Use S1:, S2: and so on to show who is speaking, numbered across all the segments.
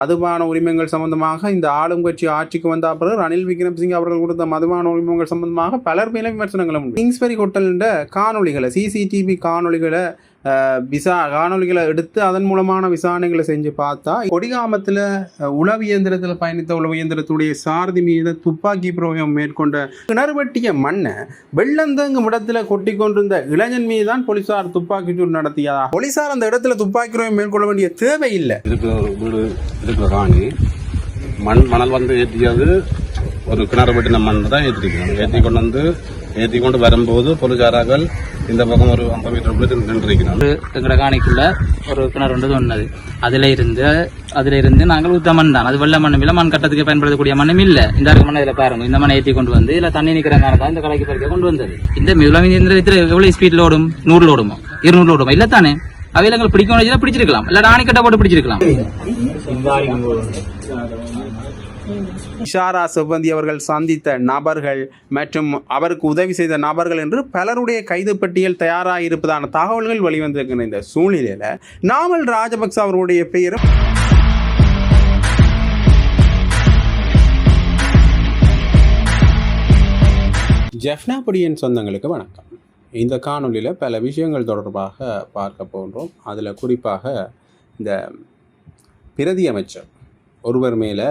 S1: மதுபான உரிமைகள் சம்பந்தமாக இந்த ஆளும் கட்சி ஆட்சிக்கு வந்த பிறகு ரணில் விக்ரம்சிங் அவர்கள் கொடுத்த மதுபான உரிமைகள் சம்பந்தமாக பலர் மேல விமர்சனங்களும் உண்டு. கிங்ஸ்பெரி ஹோட்டல்ன்ற காணொளிகளை சிசிடிவி காணொளிகளை விசா காணொளிகளை எடுத்து அதன் மூலமான விசாரணைகளை செஞ்சு பார்த்தா கொடிகாமத்தில் உளவு இயந்திரத்தில் பயணித்த உளவு இயந்திரத்துடைய சாரதி மீது துப்பாக்கி பிரயோகம் மேற்கொண்ட கிணறு வெட்டிய மண்ணை வெள்ளந்தங்கும் இடத்துல கொட்டி கொண்டிருந்த இளைஞன் மீது தான் போலீசார் துப்பாக்கி சூடு நடத்தியதா? போலீசார் அந்த இடத்துல துப்பாக்கி பிரயோகம் மேற்கொள்ள வேண்டிய தேவை இல்லை
S2: இருக்கிற வீடு இருக்கிற ராணி மண் மணல் வந்து ஏற்றியது. ஒரு கிணறு வெட்டின மண் தான் ஏற்றிருக்கணும். ஏற்றி கொண்டு வந்து ஏற்றி கொண்டு வரும்போது போலீசாராக்கள் இந்த பக்கம் ஒரு ஐம்பது மீட்டர் போய் நின்றுருக்கணும்.
S3: காணிக்குள்ள ஒரு கிணறு ஒன்று அதுல இருந்து அதுல இருந்து நாங்கள் ஊத்த மண் தான். அது வெள்ள மண்ணும் இல்ல மண் கட்டத்துக்கு பயன்படுத்தக்கூடிய மண்ணும் இல்ல. இந்த இருக்க மண்ணை இதுல பாருங்க. இந்த மண்ணை ஏற்றி கொண்டு வந்து இதுல தண்ணி நிக்கிறதுனால தான் இந்த கடைக்கு பறிக்க கொண்டு வந்தது. இந்த மிகுலாம் இயந்திரத்தில் எவ்வளவு ஸ்பீட்ல ஓடும் நூறுல ஓடுமோ இருநூறுல ஓடுமோ இல்ல தானே? அவையில எங்களுக்கு பிடிக்க வேண்டியதுல பிடிச்சிருக்கலாம். இல்ல ராணி கட்ட போட்டு பிடிச்சிருக்கலாம்.
S1: இஷாரா சிவந்தி அவர்கள் சந்தித்த நபர்கள் மற்றும் அவருக்கு உதவி செய்த நபர்கள் என்று பலருடைய கைது பட்டியல் தயாராக இருப்பதான தகவல்கள் வெளிவந்திருக்கிற இந்த சூழ்நிலையில நாமல் ராஜபக்ச அவருடைய பெயரும் ஜெஃப்னா பொடியின் சொந்தங்களுக்கு வணக்கம். இந்த காணொளியில் பல விஷயங்கள் தொடர்பாக பார்க்க போன்றோம் அதில் குறிப்பாக இந்த பிரதி அமைச்சர் ஒருவர் மேலே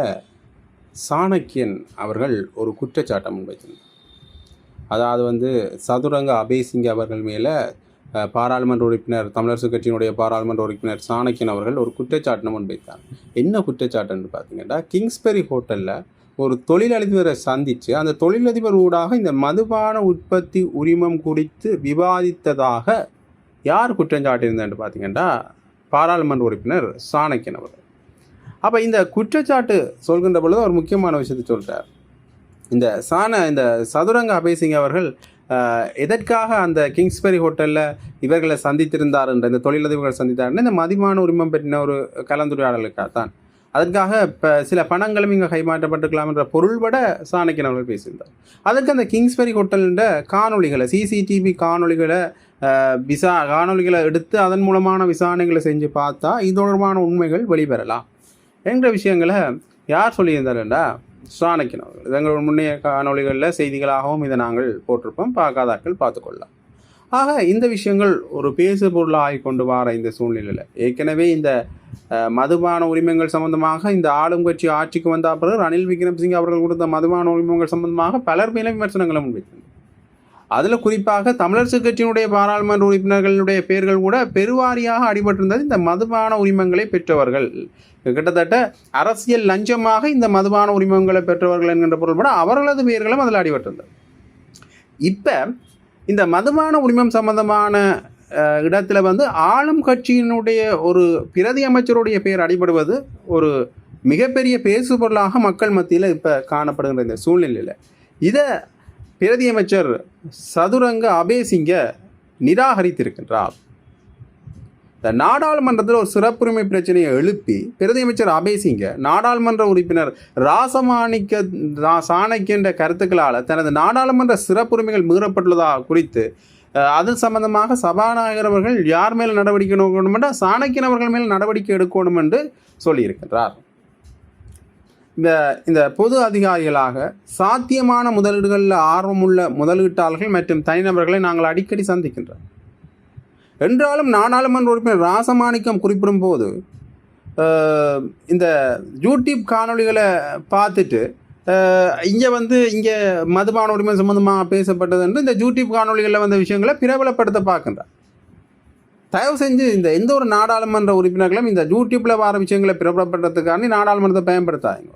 S1: சாணக்கியன் அவர்கள் ஒரு குற்றச்சாட்டை முன்வைத்திருந்தார் அதாவது வந்து சதுரங்க அபேசிங்க அவர்கள் மேலே பாராளுமன்ற உறுப்பினர் தமிழரசு கட்சியினுடைய பாராளுமன்ற உறுப்பினர் சாணக்கியன் அவர்கள் ஒரு குற்றச்சாட்டை முன்வைத்தார். என்ன குற்றச்சாட்டுன்னு பார்த்தீங்கன்னா கிங்ஸ்பெரி ஹோட்டலில் ஒரு தொழிலதிபரை சந்தித்து அந்த தொழிலதிபர் ஊடாக இந்த மதுபான உற்பத்தி உரிமம் குறித்து விவாதித்ததாக யார் குற்றம் சாட்டியிருந்தான்னு பார்த்தீங்கன்னா பாராளுமன்ற உறுப்பினர் சாணக்கியன் அவர்கள். அப்போ இந்த குற்றச்சாட்டு சொல்கின்ற பொழுது ஒரு முக்கியமான விஷயத்தை சொல்கிறார் இந்த சாண இந்த சதுரங்க அபேசிங் அவர்கள் எதற்காக அந்த கிங்ஸ்பெரி ஹோட்டலில் இவர்களை சந்தித்திருந்தார் என்ற இந்த தொழிலதிபர்கள் சந்தித்தார் இந்த மதிமான உரிமம் பெற்றின ஒரு கலந்துரையாடலுக்காக தான். அதற்காக இப்போ சில பணங்களும் இங்கே கைமாற்றப்பட்டிருக்கலாம் என்ற பொருள்பட சாணக்கியன் அவர்கள் பேசியிருந்தார். அதற்கு அந்த கிங்ஸ்பெரி ஹோட்டல்ன்ற காணொளிகளை சிசிடிவி காணொளிகளை விசா காணொளிகளை எடுத்து அதன் மூலமான விசாரணைகளை செஞ்சு பார்த்தா இது தொடர்பான உண்மைகள் வெளிவரலாம். என்ற விஷயங்களை யார் சொல்லியிருந்தாருண்டா சாணக்கியன் அவர்கள். எங்கள் முன்னைய காணொலிகளில் செய்திகளாகவும் இதை நாங்கள் போட்டிருப்போம். பார்க்காதாக்கள் பார்த்துக்கொள்ளலாம் ஆக இந்த விஷயங்கள் ஒரு பேசு பொருளாகி கொண்டு வார இந்த சூழ்நிலையில். ஏற்கனவே இந்த மதுபான உரிமைகள் சம்பந்தமாக இந்த ஆளும் கட்சி ஆட்சிக்கு வந்த பிறகு ரணில் விக்ரம்சிங் அவர்கள் கொடுத்த மதுபான உரிமைகள் சம்பந்தமாக பலர் மேலும் விமர்சனங்களை முன்வைத்தனர். அதில் குறிப்பாக தமிழரசு கட்சியினுடைய பாராளுமன்ற உறுப்பினர்களுடைய பெயர்கள் கூட பெருவாரியாக அடிபட்டிருந்தது. இந்த மதுபான உரிமங்களை பெற்றவர்கள். கிட்டத்தட்ட அரசியல் லஞ்சமாக இந்த மதுபான உரிமங்களை பெற்றவர்கள் என்கின்ற பொருள்பட அவர்களது பெயர்களும் அதில் அடிபட்டிருந்தது. இப்போ இந்த மதுபான உரிமம் சம்பந்தமான இடத்துல வந்து ஆளும் கட்சியினுடைய ஒரு பிரதி அமைச்சருடைய பெயர் அடிபடுவது ஒரு மிகப்பெரிய பேசுபொருளாக மக்கள் மத்தியில் இப்போ காணப்படுகின்ற இந்த சூழ்நிலையில். இதை பிரதி அமைச்சர் சதுரங்க அபேசிங்க நிராகரித்திருக்கின்றார். இந்த நாடாளுமன்றத்தில் ஒரு சிறப்புரிமை பிரச்சனையை எழுப்பி பிரதி அமைச்சர் அபேசிங்க நாடாளுமன்ற உறுப்பினர் ராசமாணிக்க சாணக்கின்ற சாணக்கியன்ற கருத்துக்களால் தனது நாடாளுமன்ற சிறப்புரிமைகள் மீறப்பட்டுள்ளதா குறித்து அது சம்பந்தமாக சபாநாயகர் அவர்கள் யார் மேல் நடவடிக்கை எடுக்கணும் என்றால் சாணக்கியன் அவர்கள் மேல் நடவடிக்கை எடுக்கணும் என்று சொல்லியிருக்கின்றார். இந்த இந்த பொது அதிகாரிகளாக சாத்தியமான முதலீடுகளில் ஆர்வமுள்ள முதலீட்டாளர்கள் மற்றும் தனிநபர்களை நாங்கள் அடிக்கடி சந்திக்கின்றோம். என்றாலும் நாடாளுமன்ற உறுப்பினர் ராசமாணிக்கம் குறிப்பிடும் போது இந்த யூடியூப் காணொளிகளை பார்த்துட்டு இங்கே வந்து இங்கே மதுபான உரிமை சம்மந்தமாக பேசப்பட்டது என்று இந்த யூடியூப் காணொளிகளில் வந்த விஷயங்களை பிரபலப்படுத்த பார்க்கின்றார். தயவு செஞ்சு இந்த எந்த ஒரு நாடாளுமன்ற உறுப்பினர்களும் இந்த யூடியூப்பில் வர விஷயங்களை பிரபலப்படுறதுக்காண்டி நாடாளுமன்றத்தை பயன்படுத்தாதீங்க.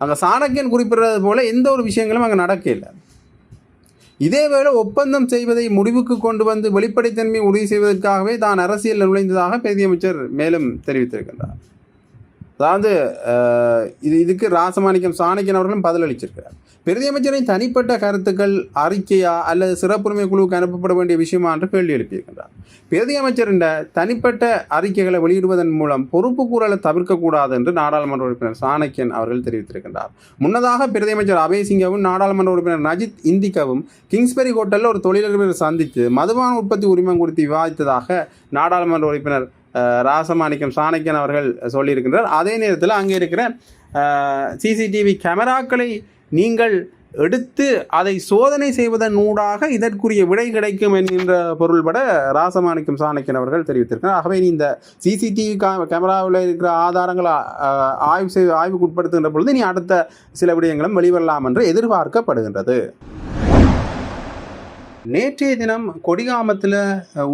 S1: அங்கே சாணக்கியன் குறிப்பிடுறது போல எந்த ஒரு விஷயங்களும் அங்கே நடக்கல இதேவேளை ஒப்பந்தம் செய்வதை முடிவுக்கு கொண்டு வந்து வெளிப்படைத்தன்மை உறுதி செய்வதற்காகவே தான் அரசியலில் நுழைந்ததாக பிரதியமைச்சர் மேலும் தெரிவித்திருக்கின்றார். அதாவது இது இதுக்கு ராசமாணிக்கம் சாணக்கியன் அவர்களும் பதிலளிச்சிருக்கிறார் பிரதியமைச்சரின் தனிப்பட்ட கருத்துக்கள் அறிக்கையா அல்லது சிறப்புரிமை குழுவுக்கு அனுப்பப்பட வேண்டிய விஷயமா என்று கேள்வி எழுப்பியிருக்கின்றார். பிரதியமைச்சரின் தனிப்பட்ட அறிக்கைகளை வெளியிடுவதன் மூலம் பொறுப்பு கூறலை தவிர்க்கக்கூடாது என்று நாடாளுமன்ற உறுப்பினர் சாணக்கியன் அவர்கள் தெரிவித்திருக்கின்றார். முன்னதாக பிரதியமைச்சர் அபய்சிங்கவும் நாடாளுமன்ற உறுப்பினர் நஜித் இந்திக்காவும் கிங்ஸ்பெரி ஹோட்டலில் ஒரு தொழிலதிபரை சந்தித்து மதுபான உற்பத்தி உரிமம் குறித்து விவாதித்ததாக நாடாளுமன்ற உறுப்பினர் ராசமாணிக்கம் சாணக்கியன் அவர்கள் சொல்லியிருக்கின்றார். அதே நேரத்தில் அங்கே இருக்கிற சிசிடிவி கேமராக்களை நீங்கள் எடுத்து அதை சோதனை செய்வதன் ஊடாக இதற்குரிய விடை கிடைக்கும் என்கின்ற பொருள்பட ராசமாணிக்கம் சாணக்கியன் அவர்கள் தெரிவித்திருக்கிறார். ஆகவே நீ இந்த சிசிடிவி கேமராவில் இருக்கிற ஆதாரங்களை ஆய்வு செய் ஆய்வுக்குட்படுத்துகின்ற பொழுது நீ அடுத்த சில விடயங்களும் வெளிவரலாம் என்று எதிர்பார்க்கப்படுகின்றது. நேற்றைய தினம் கொடிகாமத்தில்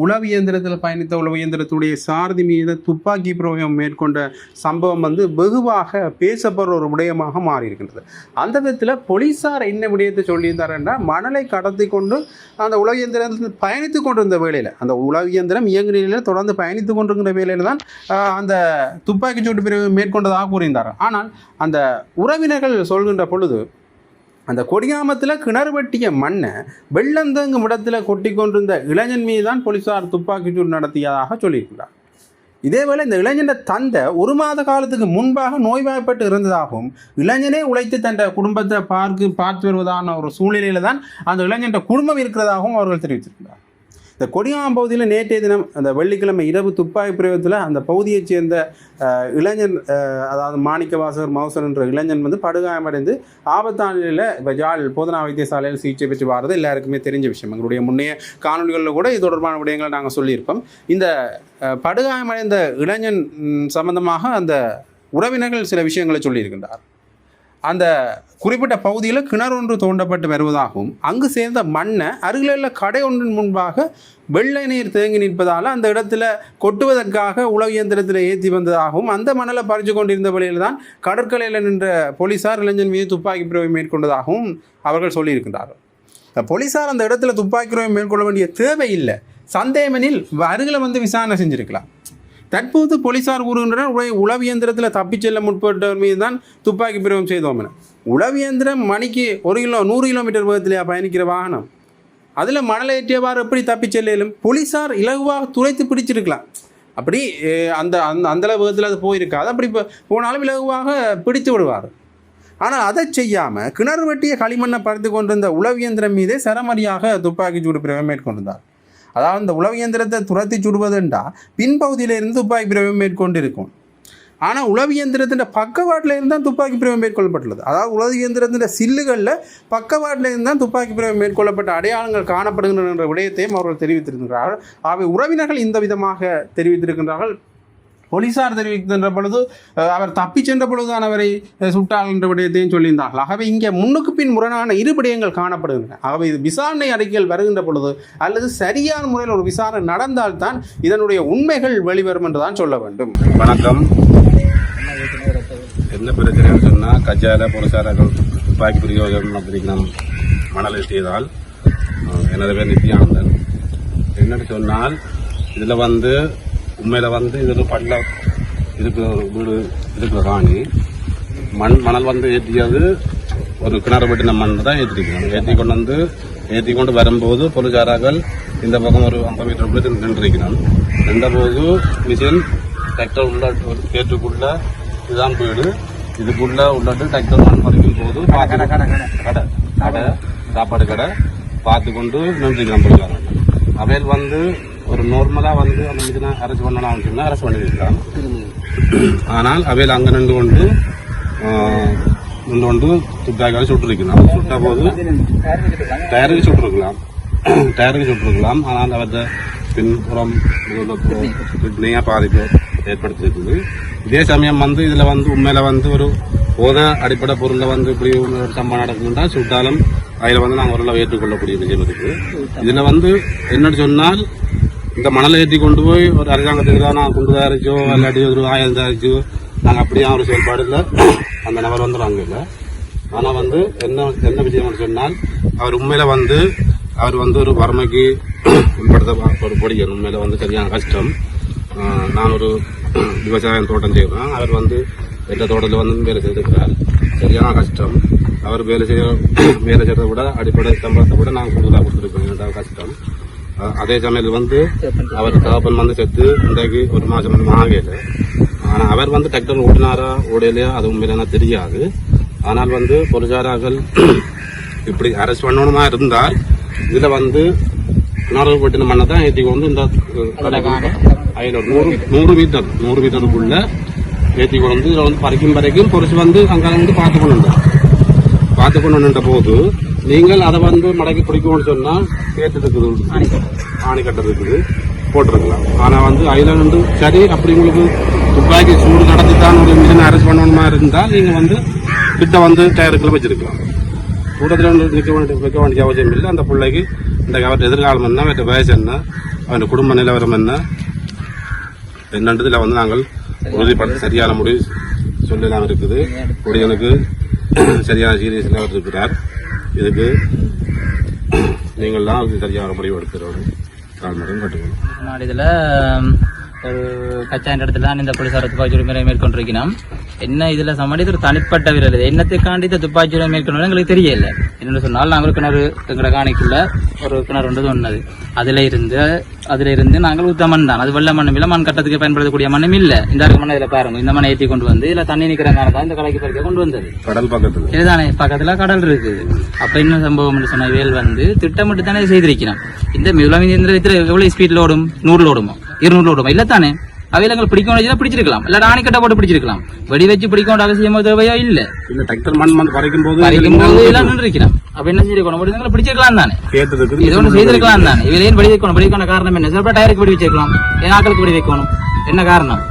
S1: உளவு இயந்திரத்தில் பயணித்த உளவு இயந்திரத்துடைய சாரதி மீது துப்பாக்கி பிரயோகம் மேற்கொண்ட சம்பவம் வந்து வெகுவாக பேசப்படுற ஒரு விடயமாக மாறியிருக்கின்றது. அந்த விதத்தில் போலீஸார் என்ன விடயத்தை சொல்லியிருந்தாருன்னா மணலை கடத்தி கொண்டு அந்த உளவு இயந்திரத்தில் பயணித்து கொண்டிருந்த வேலையில் அந்த உளவு இயந்திரம் இயங்கு நிலையில் தொடர்ந்து பயணித்து கொண்டிருக்கிற வேலையில் தான் அந்த துப்பாக்கி சூட்டு பிரிவு மேற்கொண்டதாக கூறியிருந்தார் ஆனால் அந்த உறவினர்கள் சொல்கின்ற பொழுது அந்த கொடியாமத்தில் கிணறு வெட்டிய மண்ணை வெள்ளம் இடத்தில் கொட்டி கொண்டிருந்த இளைஞன் மீது தான் போலீசார் துப்பாக்கிச்சூடு நடத்தியதாக சொல்லியிருக்கிறார். இதேவேளை இந்த இளைஞன் தந்தை ஒரு மாத காலத்துக்கு முன்பாக நோய்வாய்ப்பட்டு இருந்ததாகவும் இளைஞனே உழைத்து தன் குடும்பத்தை பார்க்கு பார்த்து வருவதான ஒரு சூழ்நிலையில் தான் அந்த இளைஞன் குடும்பம் இருக்கிறதாகவும் அவர்கள் தெரிவித்திருக்கிறார். இந்த கொடியாம் பகுதியில் நேற்றைய தினம் அந்த வெள்ளிக்கிழமை இரவு துப்பாக்கி பிரயோகத்தில் அந்த பகுதியைச் சேர்ந்த இளைஞன் அதாவது மாணிக்கவாசகர் மௌசர் என்ற இளைஞன் வந்து படுகாயமடைந்து ஆபத்தான நிலையில் இப்போ ஜாழ் போதனா வைத்தியசாலையில் சிகிச்சை பெற்று வாரது எல்லாருக்குமே தெரிஞ்ச விஷயம். எங்களுடைய முன்னைய காணொலிகளில் கூட இது தொடர்பான விடயங்களை நாங்கள் சொல்லியிருப்போம். இந்த படுகாயமடைந்த இளைஞன் சம்பந்தமாக அந்த உறவினர்கள் சில விஷயங்களை சொல்லியிருக்கின்றார். அந்த குறிப்பிட்ட பகுதியில் கிணறு ஒன்று தோண்டப்பட்டு வருவதாகவும் அங்கு சேர்ந்த மண்ணை அருகில் உள்ள கடை ஒன்றின் முன்பாக வெள்ளை நீர் தேங்கி நிற்பதால் அந்த இடத்துல கொட்டுவதற்காக உலக இயந்திரத்தில் ஏற்றி வந்ததாகவும் அந்த மணலை பறித்து கொண்டிருந்த வழியில் தான் கடற்கரையில் நின்ற போலீசார் இளைஞன் மீது துப்பாக்கி பிரிவை மேற்கொண்டதாகவும் அவர்கள் சொல்லியிருக்கின்றார்கள். இந்த போலீசார் அந்த இடத்துல துப்பாக்கி பிரிவை மேற்கொள்ள வேண்டிய தேவை இல்லை சந்தேகமெனில் அருகில் வந்து விசாரணை செஞ்சுருக்கலாம். தற்போது போலீசார் கூறுகின்றனர் உள- உளவு இயந்திரத்தில் தப்பிச் செல்ல முற்பட்டவர் மீது தான் துப்பாக்கி பிரயோகம் செய்தோம் என. உளவு இயந்திரம் மணிக்கு ஒரு கிலோ நூறு கிலோமீட்டர் வேகத்திலேயே பயணிக்கிற வாகனம்? அதில் மணலை ஏற்றியவாறு எப்படி தப்பிச் செல்லும் போலீசார் இலகுவாக துளைத்து பிடிச்சிருக்கலாம். அப்படி அந்த அந்த அந்தளவு வேகத்தில் அது போயிருக்காது அப்படி போனாலும் இலகுவாக பிடித்து விடுவார். ஆனால் அதை செய்யாமல் கிணறு வெட்டிய களிமண்ணை பறித்து கொண்டிருந்த உளவியந்திரம் மீதே சரமரியாக துப்பாக்கி சூடு பிரயோகம் மேற்கொண்டிருந்தார். அதாவது இந்த உளவு இயந்திரத்தை துரத்தி சுடுவதுண்டா பின்பகுதியிலிருந்து துப்பாக்கி பிரயோகம் மேற்கொண்டு இருக்கும் ஆனால் உளவு இயந்திரத்தின் பக்கவாட்டில் இருந்து தான் துப்பாக்கி பிரயோகம் மேற்கொள்ளப்பட்டுள்ளது. அதாவது உளவு இயந்திரத்தின் சில்லுகளில் பக்கவாட்டில் இருந்து தான் துப்பாக்கி பிரயோகம் மேற்கொள்ளப்பட்ட அடையாளங்கள் காணப்படுகின்றன என்ற விடயத்தையும் அவர்கள் தெரிவித்திருக்கிறார்கள் ஆகவே உறவினர்கள் இந்த விதமாக தெரிவித்திருக்கின்றார்கள். போலீசார் தெரிவிக்கின்ற பொழுது அவர் தப்பிச் சென்ற பொழுதுதான் அவரை அஹ், சுட்டாள் என்ற விடயத்தையும் சொல்லியிருந்தார்கள். ஆகவே இங்கே முன்னுக்கு பின் முரணான இரு விடயங்கள் காணப்படுகின்றன. ஆகவே இது விசாரணை அறிக்கைகள் வருகின்ற பொழுது அல்லது சரியான முறையில் ஒரு விசாரணை நடந்தால்தான் இதனுடைய உண்மைகள் வெளிவரும் என்று தான் சொல்ல வேண்டும்.
S2: வணக்கம். என்ன பிரச்சனைன்னு சொன்னா கஜால போலீசாரர்கள் துப்பாக்கி பிரயோகம் அப்படிங்கிறோம் மணல் எட்டியதால் அஹ், எனது பேர் நித்யானந்தன். என்னன்னு சொன்னால் இதுல வந்து உண்மையில வந்து இது ஒரு பள்ள இருக்கிற ஒரு வீடு இருக்கிற ராணி. மண் மணல் வந்து ஏற்றியது ஒரு கிணறு வெட்டின மண் தான் ஏற்றிருக்கணும் ஏற்றி கொண்டு வந்து ஏற்றி கொண்டு வரும்போது போலீசாராக்கள் இந்த பக்கம் ஒரு ஐம்பது மீட்டர் போய் நின்றுருக்கணும் நின்றபோது மிஷின் டிராக்டர் உள்ள கேட்டுக்குள்ள இதுதான் வீடு. இதுக்குள்ள உள்ளட்டு டிராக்டர் மண் பறிக்கும் போது கடை கடை கடை சாப்பாடு கடை பார்த்து கொண்டு நின்றுருக்கிறோம் போலீசாராக்கள் அவையில் வந்து ஒரு நார்மலா வந்து அந்த இதெல்லாம் அரெஸ்ட் பண்ணலாம் சொன்னா அரெஸ்ட் பண்ணிருக்கலாம் ஆனால் அவையில் அங்க நின்று கொண்டு நின்று கொண்டு துப்பாக்கியால் சுட்டிருக்கலாம் சுட்ட போது டயருக்கு சுட்டிருக்கலாம். டயருக்கு சுட்டிருக்கலாம். ஆனால் அவற்றை பின்புறம் கிட்னியா பாதிப்பு ஏற்படுத்தியிருக்குது. இதே சமயம் வந்து இதுல வந்து உண்மையில வந்து ஒரு போத அடிப்படை பொருளில் வந்து இப்படி ஒரு சம்பவம் நடக்குதுன்னா சுட்டாலும் அதில் வந்து நாங்கள் ஓரளவு ஏற்றுக்கொள்ளக்கூடிய விஷயம் இருக்குது இதில் வந்து என்னன்னு சொன்னால் இந்த மணலை ஏற்றி கொண்டு போய் ஒரு அரசாங்கத்துக்கு தான் நான் கொண்டு தயாரிச்சோ இல்லாட்டி ஒரு ஆயுதம் தயாரிச்சோ நாங்கள் அப்படியே ஒரு செயல்பாடு இல்லை. அந்த நபர் வந்து நாங்கள் இல்லை ஆனால் வந்து என்ன என்ன விஷயம் சொன்னால் அவர் உண்மையில வந்து அவர் வந்து ஒரு வறுமைக்கு உட்படுத்த ஒரு பொடியன் உண்மையில வந்து சரியான கஷ்டம். நான் ஒரு விவசாயம் தோட்டம் செய்கிறேன் அவர் வந்து எந்த தோட்டத்தில் வந்து வேலை செய்திருக்கிறார். சரியான கஷ்டம். அவர் வேலை செய்ய வேலை செய்யறதை விட அடிப்படை சம்பளத்தை விட நாங்கள் கூடுதலாக கொடுத்துருக்கோம் கஷ்டம். அதே சமயத்தில் வந்து அவர் தகப்பன் வந்து செத்து இன்றைக்கு ஒரு மாதம் வந்து ஆகல ஆனால் அவர் வந்து டிராக்டர் ஓட்டினாரா ஓடலையா அது உண்மையில தெரியாது. ஆனால் வந்து பொருளாதாரங்கள் இப்படி அரெஸ்ட் பண்ணணுமா இருந்தால் இதுல வந்து கிணறு வெட்டின மண்ணை தான் ஏற்றி கொண்டு இந்த அதில் ஒரு நூறு நூறு மீட்டர் நூறு மீட்டருக்குள்ள ஏற்றி கொண்டு வந்து இதில் வந்து பறிக்கும் வரைக்கும் பொறிச்சு வந்து அங்கே வந்து பார்த்து கொண்டு பார்த்து கொண்டு நின்ற போது நீங்கள் அதை வந்து மடக்கி பிடிக்கணும்னு சொன்னால் ஏற்று இருக்குது. ஆணிக்கட்டை இருக்குது. போட்டிருக்கலாம். ஆனால் வந்து அதில் வந்து சரி அப்படி உங்களுக்கு துப்பாக்கி சூடு நடத்தி தான் ஒரு மிஷினை அரெஸ்ட் பண்ணணுமா இருந்தால் நீங்கள் வந்து கிட்ட வந்து டயருக்குள்ள வச்சிருக்கலாம். கூட்டத்தில் வந்து நிற்க வேண்டிய வைக்க வேண்டிய அவசியம் இல்லை. அந்த பிள்ளைக்கு இந்த அவற்றை எதிர்காலம் என்ன அவற்றை வயசு என்ன அவன் குடும்ப நிலவரம் என்ன என்னன்றதில் வந்து நாங்கள் உறுதிப்பட சரியான முடிவு சொல்லலாம் இருக்குது. எனக்கு சரியான சீரியஸ் அவர் இருக்கிறார் இதுக்கு நீங்கள் தான் அதுக்கு சரியான முடிவு எடுக்கிறோம். தாழ்மையுடன் கட்டுக்கணும்.
S3: இதில் ஒரு கச்சாயின் இடத்துல தான் இந்த போலீசார் துப்பாக்கி முறை மேற்கொண்டிருக்கணும் என்ன இதுல சமாளி ஒரு தனிப்பட்ட வீரர் இது? என்னத்துக்காண்டி இந்த துப்பாக்கி முறை மேற்கொண்டு எங்களுக்கு தெரியல. என்னென்னு சொன்னால் நாங்கள் ஒரு கிணறு எங்களோட காணிக்குள்ள ஒரு கிணறு ஒன்று ஒன்னது அதுல இருந்து அதுல இருந்து நாங்கள் ஊத்த மண் தான். அது வெள்ள மண்ணும் இல்லை மண் கட்டத்துக்கு பயன்படுத்தக்கூடிய மண்ணும் இல்ல. இந்த மண்ணை இதுல பாருங்க. இந்த மண்ணை ஏற்றி கொண்டு வந்து இதுல தண்ணி நிக்கிறதுனால தான் இந்த கடைக்கு பறிக்க கொண்டு வந்தது.
S2: கடல் பக்கத்தில்.
S3: இதுதானே பக்கத்துல கடல் இருக்குது அப்ப என்ன சம்பவம் சொன்ன வேல் வந்து திட்டமிட்டு தானே செய்திருக்கணும் இந்த மிகுலாம் இயந்திரத்தில் எவ்வளவு ஸ்பீட்ல ஓடும்? நூறுல ஓடுமா? இருநூறுல ஓடுமா இல்ல தானே அவையில பிடிக்கணும் பிடிச்சிருக்கலாம். இல்ல ஆணிக்கட்டை போட்டு பிடிச்சிருக்கலாம். வெடி வச்சு பிடிக்க வேண்டிய அவசியமோ தேவையோ இல்ல.
S2: இந்த டக்டர் மண் வந்து பறிக்கும் போது
S3: பறிக்கும் போது எல்லாம் நின்று இருக்கிறான் அப்ப என்ன செய்யணும் முடிஞ்சவங்களை பிடிச்சிருக்கலாம் தானே?
S2: கேட்டதுக்கு
S3: இது ஒன்று செய்திருக்கலாம் தானே? இவங்க ஏன் வெடி வைக்கணும்? வெடி வைக்கணும் காரணம் என்ன? சில பேர் டயருக்கு வெடி வச்சிருக்கலாம்? ஏன் ஆக்களுக்கு வெடி வைக்கணும். என்ன காரணம்?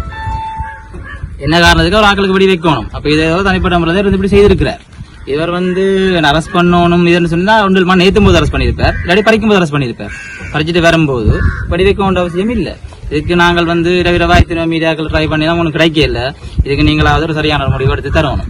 S3: என்ன காரணத்துக்கு ஒரு ஆக்களுக்கு வெடி வைக்கணும்? அப்ப இதை ஏதோ தனிப்பட்ட முறையில் இருந்து இப்படி செய்திருக்கிறார். இவர் வந்து அரெஸ்ட் பண்ணணும் இதுன்னு சொன்னா ஒன்று மண் ஏற்றும் போது அரெஸ்ட் பண்ணியிருப்பார். இல்லாட்டி பறிக்கும் போது அரெஸ்ட் பண்ணியிருப்பார். பறிச்சுட்டு வரும்போது வெடி வைக்க வேண்டிய அவசியம் இல்லை. இதுக்கு நாங்கள் வந்து இரவிர வாய்த்தின மீடியாக்கள் ட்ரை பண்ணி தான் ஒன்றும் கிடைக்கல இல்லை இதுக்கு நீங்களாவது ஒரு சரியான முடிவு எடுத்து தரணும்.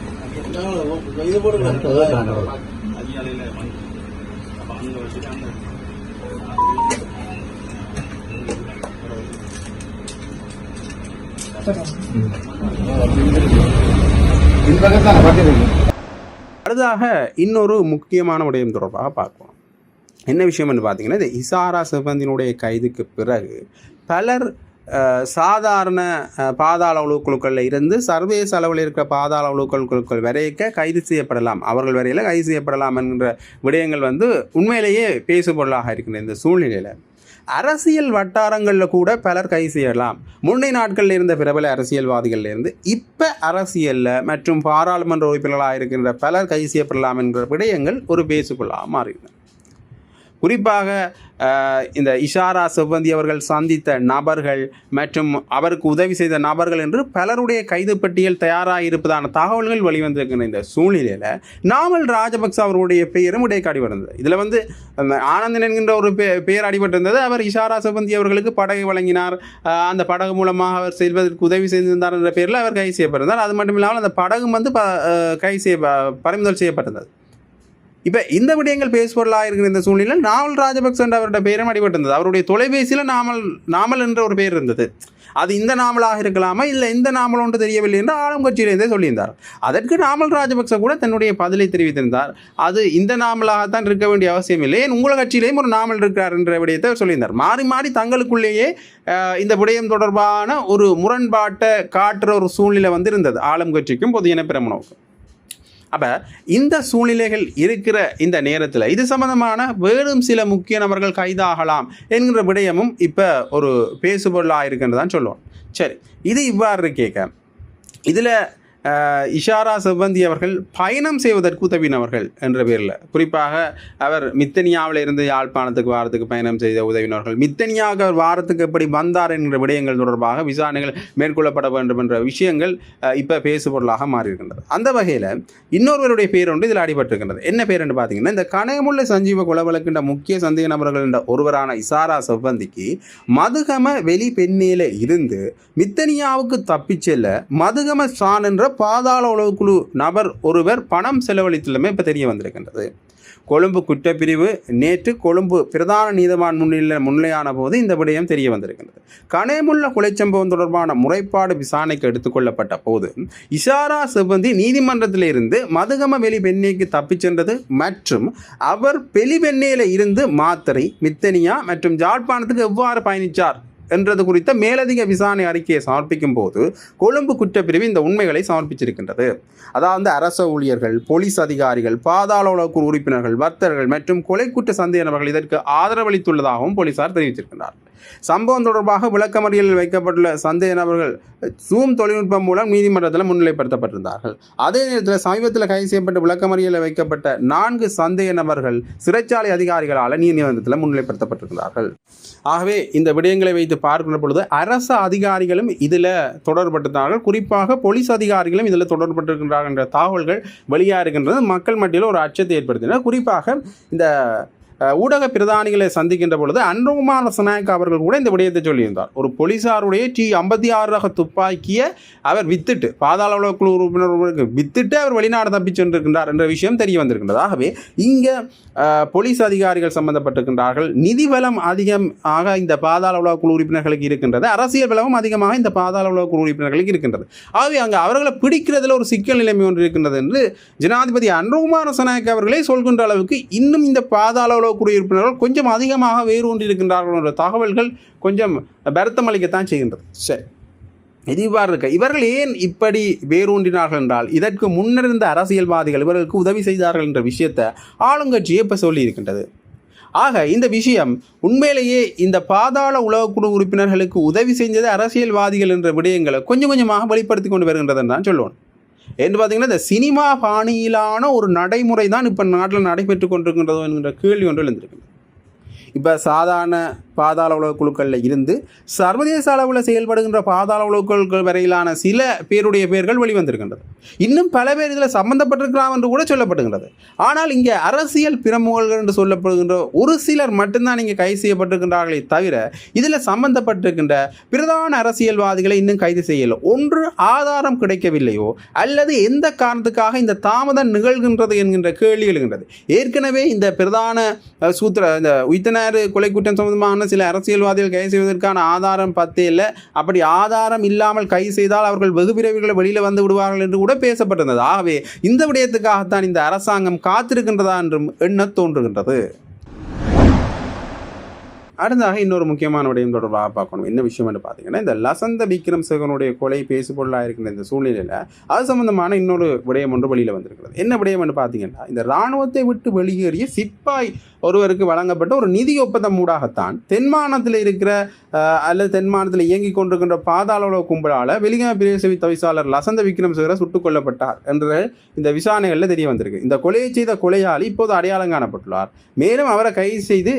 S3: கேட்குறேன்
S1: அடுத்ததாக இன்னொரு முக்கியமான விடயம் தொடர்பாக பார்ப்போம். என்ன விஷயம்னு பார்த்தீங்கன்னா இந்த இசாரா சிவந்தினுடைய கைதுக்கு பிறகு பலர் சாதாரண பாதாள குழுக்களில் இருந்து சர்வதேச அளவில் இருக்கிற பாதாள உளவு குழுக்கள் வரைக்க கைது செய்யப்படலாம். அவர்கள் வரையில் கைது செய்யப்படலாம் என்கிற விடயங்கள் வந்து உண்மையிலேயே பேசுபொருளாக இருக்கின்ற இந்த சூழ்நிலையில். அரசியல் வட்டாரங்களில் கூட பலர் கை செய்யலாம். முன்னை நாட்களில் இருந்த பிரபல அரசியல்வாதிகளில் இருந்து இப்போ அரசியலில் மற்றும் பாராளுமன்ற உறுப்பினர்களாக இருக்கின்ற பலர் கை செய்யப்படலாம் என்ற விடயங்கள் ஒரு பேசுபொருளாக மாறின. குறிப்பாக இந்த இஷாரா செவ்வந்தி அவர்கள் சந்தித்த நபர்கள் மற்றும் அவருக்கு உதவி செய்த நபர்கள் என்று பலருடைய கைது பட்டியல் தயாராக இருப்பதான தகவல்கள் வெளிவந்திருக்கிற இந்த சூழ்நிலையில் நாமல் ராஜபக்ச அவருடைய பெயரும் இடைக்காடி வந்தது இதில் வந்து அந்த ஆனந்தன் என்கின்ற ஒரு பெ பெயர் அடிபட்டிருந்தது. அவர் இஷாரா செவ்வந்தி அவர்களுக்கு படகு வழங்கினார். அந்த படகு மூலமாக அவர் செல்வதற்கு உதவி செய்திருந்தார் என்ற பெயரில் அவர் கைது செய்யப்பட்டிருந்தார். அது மட்டும் இல்லாமல் அந்த படகும் வந்து ப கைது செய்ய ப- பறிமுதல் செய்யப்பட்டிருந்தது. இப்போ இந்த விடயங்கள் பேசுபொருளாக இருக்கிற இந்த சூழ்நிலையில் நாமல் ராஜபக்ச என்ற அவருடைய பெயரும் அடிபட்டிருந்தது. அவருடைய தொலைபேசியில் நாமல் நாமல் என்ற ஒரு பெயர் இருந்தது. அது இந்த நாமலாக இருக்கலாமா? இல்லை இந்த நாமல் ஒன்று தெரியவில்லை என்று ஆளுங்கட்சியிலிருந்தே சொல்லியிருந்தார். அதற்கு நாமல் ராஜபக்ச கூட தன்னுடைய பதிலை தெரிவித்திருந்தார். அது இந்த நாமலாகத்தான் இருக்க வேண்டிய அவசியம் இல்லை. ஏன் உங்கள் கட்சியிலேயும் ஒரு நாமல் இருக்கிறார் என்ற விடயத்தை சொல்லியிருந்தார். மாறி மாறி தங்களுக்குள்ளேயே இந்த விடயம் தொடர்பான ஒரு முரண்பாட்டை காட்டுற ஒரு சூழ்நிலை வந்து இருந்தது ஆளும் கட்சிக்கும் பொதுஜன பிரமுனவுக்கும் அப்போ இந்த சூழ்நிலைகள் இருக்கிற இந்த நேரத்தில் இது சம்பந்தமான வேறும் சில முக்கிய நபர்கள் கைதாகலாம் என்கிற விடயமும் இப்போ ஒரு பேசுபொருளாக இருக்குன்னு தான் சொல்லுவோம். சரி இது இவ்வாறு கேட்க இதில் இஷாரா செவ்வந்தி அவர்கள் பயணம் செய்வதற்கு உதவினவர்கள் என்ற பேரில். குறிப்பாக அவர் மித்தனியாவில் இருந்து யாழ்ப்பாணத்துக்கு வாரத்துக்கு பயணம் செய்த உதவினவர்கள். மித்தனியாக அவர் வாரத்துக்கு எப்படி வந்தார் என்கிற விடயங்கள் தொடர்பாக விசாரணைகள் மேற்கொள்ளப்பட வேண்டும் என்ற விஷயங்கள் இப்போ பேசுபொருளாக மாறியிருக்கின்றது. அந்த வகையில் இன்னொருவருடைய பேர் ஒன்று இதில் அடிபட்டிருக்கின்றது. என்ன பேர் என்று பார்த்தீங்கன்னா இந்த கனகமுள்ள சஞ்சீவ குலவழக்கின்ற முக்கிய சந்தேக நபர்கள் என்ற ஒருவரான இசாரா செவ்வந்திக்கு மதுகம வெளி பெண்ணில இருந்து மித்தனியாவுக்கு தப்பிச் செல்ல மதுகம சான் என்ற பாதாள உளவுக்குழு நபர் ஒருவர் பணம் செலவழித்துள்ளமே இப்போ தெரிய வந்திருக்கின்றது. கொழும்பு குற்றப்பிரிவு நேற்று கொழும்பு பிரதான நீதவான் முன்னிலையில் முன்னிலையான போது இந்த விடயம் தெரிய வந்திருக்கின்றது. கனேமுள்ள கொலைச்சம்பவம் தொடர்பான முறைப்பாடு விசாரணைக்கு எடுத்துக்கொள்ளப்பட்ட போது இஷாரா செவ்வந்தி நீதிமன்றத்திலிருந்து மதுகம வெளி பெண்ணைக்கு தப்பிச் சென்றது மற்றும் அவர் பெலிபெண்ணையில் இருந்து மாத்திரை மித்தனியா மற்றும் ஜாழ்ப்பாணத்துக்கு எவ்வாறு பயணித்தார் என்றது குறித்த மேலதிக விசாரணை அறிக்கையை சமர்ப்பிக்கும் போது கொழும்பு குற்றப்பிரிவு இந்த உண்மைகளை சமர்ப்பிச்சிருக்கின்றது. அதாவது அரச ஊழியர்கள் போலீஸ் அதிகாரிகள் பாதாள உலகக்குழு உறுப்பினர்கள் வர்த்தகர்கள் மற்றும் கொலை குற்ற சந்தேக நபர்கள் இதற்கு ஆதரவளித்துள்ளதாகவும் போலீசார் தெரிவித்திருக்கிறார்கள் சம்பவம் தொடர்பாக விளக்கமறியலில் வைக்கப்பட்டுள்ள சந்தேக நபர்கள் ஜூம் தொழில்நுட்பம் மூலம் நீதிமன்றத்தில் முன்னிலைப்படுத்தப்பட்டிருந்தார்கள். அதே நேரத்தில் சமீபத்தில் கைது செய்யப்பட்ட விளக்கமறியலில் வைக்கப்பட்ட நான்கு சந்தேக நபர்கள் சிறைச்சாலை அதிகாரிகளால் நீதிமன்றத்தில் முன்னிலைப்படுத்தப்பட்டிருந்தார்கள். ஆகவே இந்த விடயங்களை வைத்து பார்க்கின்ற பொழுது அரசு அதிகாரிகளும் இதில் தொடர்பட்டிருந்தார்கள். குறிப்பாக போலீஸ் அதிகாரிகளும் இதில் தொடர்பட்டிருக்கின்றார்கள் என்ற தகவல்கள் வெளியாக இருக்கின்றது மக்கள் மட்டியில் ஒரு அச்சத்தை ஏற்படுத்தினர் குறிப்பாக இந்த ஊடக பிரதானிகளை சந்திக்கின்ற பொழுது அன்றுகுமார் சனாயக் அவர்கள் கூட இந்த விடயத்தை சொல்லியிருந்தார். ஒரு போலீசாருடைய டி ஐம்பத்தி ஆறு ரக துப்பாக்கியை அவர் வித்துட்டு பாதாள குழு உறுப்பினர் வித்துட்டு அவர் வெளிநாடு தப்பிச் சென்றிருக்கின்றார் என்ற விஷயம் தெரிய வந்திருக்கின்றது. ஆகவே இங்கே போலீஸ் அதிகாரிகள் சம்பந்தப்பட்டிருக்கின்றார்கள். நிதி வளம் அதிகம் ஆக இந்த பாதாள உலக குழு உறுப்பினர்களுக்கு இருக்கின்றது. அரசியல் வளமும் அதிகமாக இந்த பாதாள உலக குழு உறுப்பினர்களுக்கு இருக்கின்றது. ஆகவே அங்கே அவர்களை பிடிக்கிறதுல ஒரு சிக்கல் நிலைமை ஒன்று இருக்கின்றது என்று ஜனாதிபதி அன்ருகுமார் சனாயக் அவர்களே சொல்கின்ற அளவுக்கு இன்னும் இந்த பாதாள உலக குழு உறுப்பினர்கள் கொஞ்சம் அதிகமாக வேரூன்றி இருக்கின்றார்கள் என்ற தகவல்கள் கொஞ்சம் வருத்தம் அளிக்கத்தான் செய்கின்றது. சரி. இது இவ்வாறு இருக்க இவர்கள் ஏன் இப்படி வேரூன்றினார்கள் என்றால் இதற்கு முன்னர் இருந்த அரசியல்வாதிகள் இவர்களுக்கு உதவி செய்தார்கள் என்ற விஷயத்தை ஆளுங்கட்சியே இப்போ சொல்லி இருக்கின்றது ஆக இந்த விஷயம் உண்மையிலேயே இந்த பாதாள உலகக்குழு உறுப்பினர்களுக்கு உதவி செஞ்சது அரசியல்வாதிகள் என்ற விடயங்களை கொஞ்சம் கொஞ்சமாக வெளிப்படுத்தி கொண்டு வருகின்றதுன்னு தான் சொல்லுவோம் என்று பார்த்தீங்கன்னா இந்த சினிமா பாணியிலான ஒரு நடைமுறை தான் இப்போ நாட்டில் நடைபெற்று கொண்டிருக்கின்றதோ என்கின்ற கேள்வி ஒன்று எழுந்திருக்கு இப்போ சாதாரண பாதாள உலக குழுக்களில் இருந்து சர்வதேச அளவில் செயல்படுகின்ற பாதாள உலக குழுக்கள் வரையிலான சில பேருடைய பெயர்கள் வெளிவந்திருக்கின்றது. இன்னும் பல பேர் இதில் சம்பந்தப்பட்டிருக்கலாம் என்று கூட சொல்லப்படுகின்றது. ஆனால் இங்கே அரசியல் பிரமுகர்கள் என்று சொல்லப்படுகின்ற ஒரு சிலர் மட்டும்தான் இங்கே கைது செய்யப்பட்டிருக்கின்றார்களே தவிர இதில் சம்பந்தப்பட்டிருக்கின்ற பிரதான அரசியல்வாதிகளை இன்னும் கைது செய்யலை. ஒன்று ஆதாரம் கிடைக்கவில்லையோ அல்லது எந்த காரணத்துக்காக இந்த தாமதம் நிகழ்கின்றது என்கின்ற கேள்வி எழுகின்றது. ஏற்கனவே இந்த பிரதான சூத்திர இந்த உயிர்த்தனாறு கொலை குற்றம் சம்பந்தமான சில அரசியல்வாதிகள் கைது செய்வதற்கான ஆதாரம் பத்தே இல்லை. அப்படி ஆதாரம் இல்லாமல் கைது செய்தால் அவர்கள் வெகு விரைவில் வெளியில் வந்து விடுவார்கள் என்று கூட பேசப்பட்டிருந்தது. ஆகவே இந்த விடயத்துக்காகத்தான் இந்த அரசாங்கம் காத்திருக்கின்றதா என்றும் எண்ண தோன்றுகின்றது. அடுத்ததாக இன்னொரு முக்கியமான விடயம் தொடர்பாக பார்க்கணும். என்ன விஷயம் என்று பார்த்தீங்கன்னா இந்த லசந்த விக்ரம் சேகனுடைய கொலை பேசுபொருளாக இருக்கின்ற இந்த சூழ்நிலையில் அது சம்பந்தமான இன்னொரு விடயம் ஒன்று வெளியில் வந்திருக்கிறது. என்ன விடயம் என்று பார்த்தீங்கன்னா இந்த இராணுவத்தை விட்டு வெளியேறிய சிப்பாய் ஒருவருக்கு வழங்கப்பட்ட ஒரு நிதி ஒப்பந்தம் ஊடாகத்தான் தென்மானத்தில் இருக்கிற அல்லது தென்மானத்தில் இயங்கிக் கொண்டிருக்கின்ற பாதாள உலக கும்பலால் வெளிகம பிரதேச தவிசாளர் லசந்த விக்ரம் சேகர சுட்டுக் கொல்லப்பட்டார் என்ற இந்த விசாரணைகளில் தெரிய வந்திருக்கு. இந்த கொலையை செய்த கொலையாளி இப்போது அடையாளம் காணப்பட்டுள்ளார். மேலும் அவரை கைது செய்து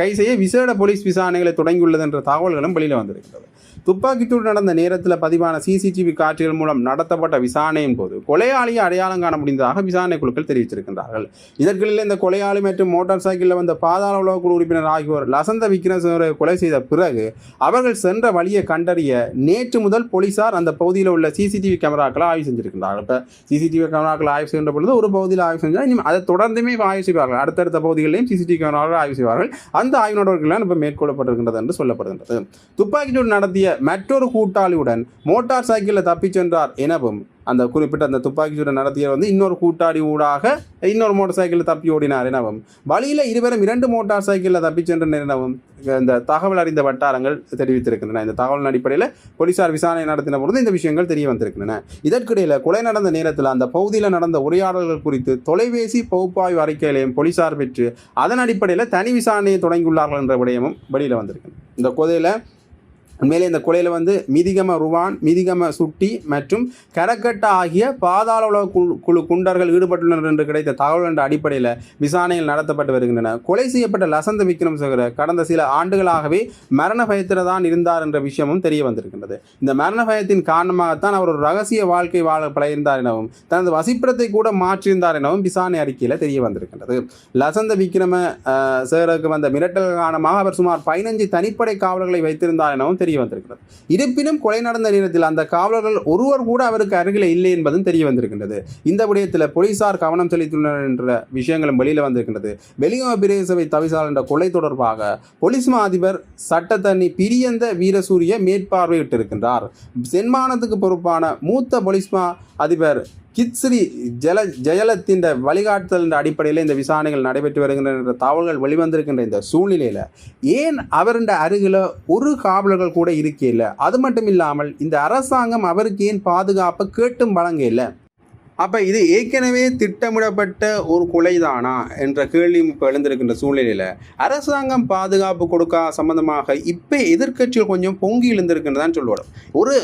S1: கை கைது செய்ய விசேட போலீஸ் விசாரணைகளை தொடங்கியுள்ளது என்ற தகவல்களும் வெளியில் வந்திருக்கிறது. துப்பாக்கிச்சூடு நடந்த நேரத்தில் பதிவான சிசிடிவி காட்சிகள் மூலம் நடத்தப்பட்ட விசாரணையின் போது கொலையாளியை அடையாளம் காண முடிந்ததாக விசாரணை குழுக்கள் தெரிவித்திருக்கின்றார்கள். இதற்கிடையில் இந்த கொலையாளி மற்றும் மோட்டார் சைக்கிளில் வந்த பாதாள உலக குழு உறுப்பினர் ஆகியோர் லசந்த விக்ரமசிவரை கொலை செய்த பிறகு அவர்கள் சென்ற வழியை கண்டறிய நேற்று முதல் போலீசார் அந்த பகுதியில் உள்ள சிசிடிவி கேமராக்களை ஆய்வு செஞ்சிருக்கின்றார்கள். இப்போ சிசிடிவி கேமராக்களை ஆய்வு செய்கின்ற பொழுது ஒரு பகுதியில் ஆய்வு செஞ்சால் அதை தொடர்ந்துமே ஆய்வு செய்வார்கள். அடுத்தடுத்த பகுதிகளிலும் சிசிடிவி கேமராக்கள் ஆய்வு செய்வார்கள். அந்த ஆய்வு நடவடிக்கைகள் இப்போ மேற்கொள்ளப்பட்டிருக்கின்றது என்று சொல்லப்படுகின்றது. துப்பாக்கிச்சூடு நடத்திய மற்றொரு கூட்டாளியுடன் மோட்டார் சைக்கிளில் தப்பிச் சென்றார் எனவும் அந்த குறிப்பிட்ட அந்த துப்பாக்கி சூடு நடத்திய வந்து இன்னொரு கூட்டாடி ஊடாக இன்னொரு மோட்டார் சைக்கிளில் தப்பி ஓடினார் எனவும் வழியில் இருவரும் இரண்டு மோட்டார் சைக்கிளில் தப்பி சென்ற எனவும் இந்த தகவல் அறிந்த வட்டாரங்கள் தெரிவித்திருக்கின்றன. இந்த தகவலின் அடிப்படையில் போலீசார் விசாரணை நடத்தின பொழுது இந்த விஷயங்கள் தெரிய வந்திருக்கின்றன. இதற்கிடையில் கொலை நடந்த நேரத்தில் அந்த பகுதியில் நடந்த உரையாடல்கள் குறித்து தொலைபேசி பகுப்பாய்வு அறிக்கையிலையும் போலீசார் பெற்று அதன் அடிப்படையில் தனி விசாரணையை தொடங்கியுள்ளார்கள் என்ற விடயமும் வெளியில் வந்திருக்கு இந்த கொதையில் உண்மையிலே இந்த கொலையில் வந்து மிதிகம ருவான் மிதிகம சுட்டி மற்றும் கரக்கட்ட ஆகிய பாதாள உலக குழு குழு குண்டர்கள் ஈடுபட்டுள்ளனர் என்று கிடைத்த தகவல் என்ற அடிப்படையில் விசாரணைகள் நடத்தப்பட்டு வருகின்றன. கொலை செய்யப்பட்ட லசந்த விக்ரமசேகர கடந்த சில ஆண்டுகளாகவே மரண பயத்தில் தான் இருந்தார் என்ற விஷயமும் தெரிய வந்திருக்கின்றது. இந்த மரண பயத்தின் காரணமாகத்தான் அவர் ஒரு ரகசிய வாழ்க்கை வாழ பழகியிருந்தார் எனவும் தனது வசிப்பிடத்தை கூட மாற்றியிருந்தார் எனவும் விசாரணை அறிக்கையில் தெரிய வந்திருக்கின்றது. லசந்த விக்ரம சேகருக்கு வந்த மிரட்டல் காரணமாக அவர் சுமார் பதினஞ்சு தனிப்படை காவலர்களை வைத்திருந்தார் எனவும் தெரிய வந்திருக்கிறது. இருப்பினும் கொலை நடந்த நேரத்தில் அந்த காவலர்கள் ஒருவர் கூட அவருக்கு அருகில் இல்லை என்பதும் தெரிய வந்திருக்கின்றது. இந்த விடயத்தில் போலீசார் கவனம் செலுத்தினர் என்ற விஷயங்களும் வெளியில் வந்திருக்கின்றது. வெளியுறவு பிரதேசவை தவிசால் என்ற கொலை தொடர்பாக போலீஸ் மா அதிபர் சட்டத்தண்ணி பிரியந்த வீரசூரிய மேற்பார்வையிட்டிருக்கின்றார். சென்மானத்துக்கு பொறுப்பான மூத்த போலீஸ் மா அதிபர் கித்ஸ்ரி ஜல ஜெயலத்தின் வழிகாட்டுதல் என்ற அடிப்படையில் இந்த விசாரணைகள் நடைபெற்று வருகின்றன என்ற தகவல்கள் வெளிவந்திருக்கின்ற இந்த சூழ்நிலையில் ஏன் அவருடைய அருகில் ஒரு காவலர்கள் கூட இருக்கையில்? அது மட்டும் இல்லாமல் இந்த அரசாங்கம் அவருக்கு ஏன் பாதுகாப்பை கேட்டும் வழங்க இல்லை? அப்போ இது ஏற்கனவே திட்டமிடப்பட்ட ஒரு கொலைதானா என்ற கேள்வி இப்போ எழுந்திருக்கின்ற சூழ்நிலையில் அரசாங்கம் பாதுகாப்பு கொடுக்க சம்பந்தமாக இப்போ எதிர்க்கட்சிகள் கொஞ்சம் பொங்கி எழுந்திருக்கின்றதான் சொல்லுவோம். ஒரு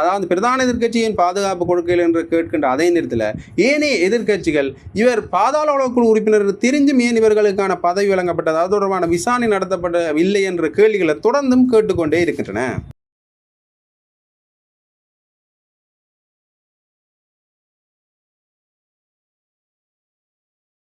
S1: அதாவது பிரதான எதிர்க்கட்சியின் பாதுகாப்பு கொடுக்கல என்று கேட்கின்ற அதே நேரத்தில் ஏனைய எதிர்க்கட்சிகள் இவர் பாதாள உலகக்குழு உறுப்பினர் தெரிஞ்சும் ஏன் இவர்களுக்கான பதவி வழங்கப்பட்டது? அது தொடர்பான விசாரணை நடத்தப்படவில்லை என்ற கேள்விகளை தொடர்ந்தும் கேட்டுக்கொண்டே இருக்கின்றன.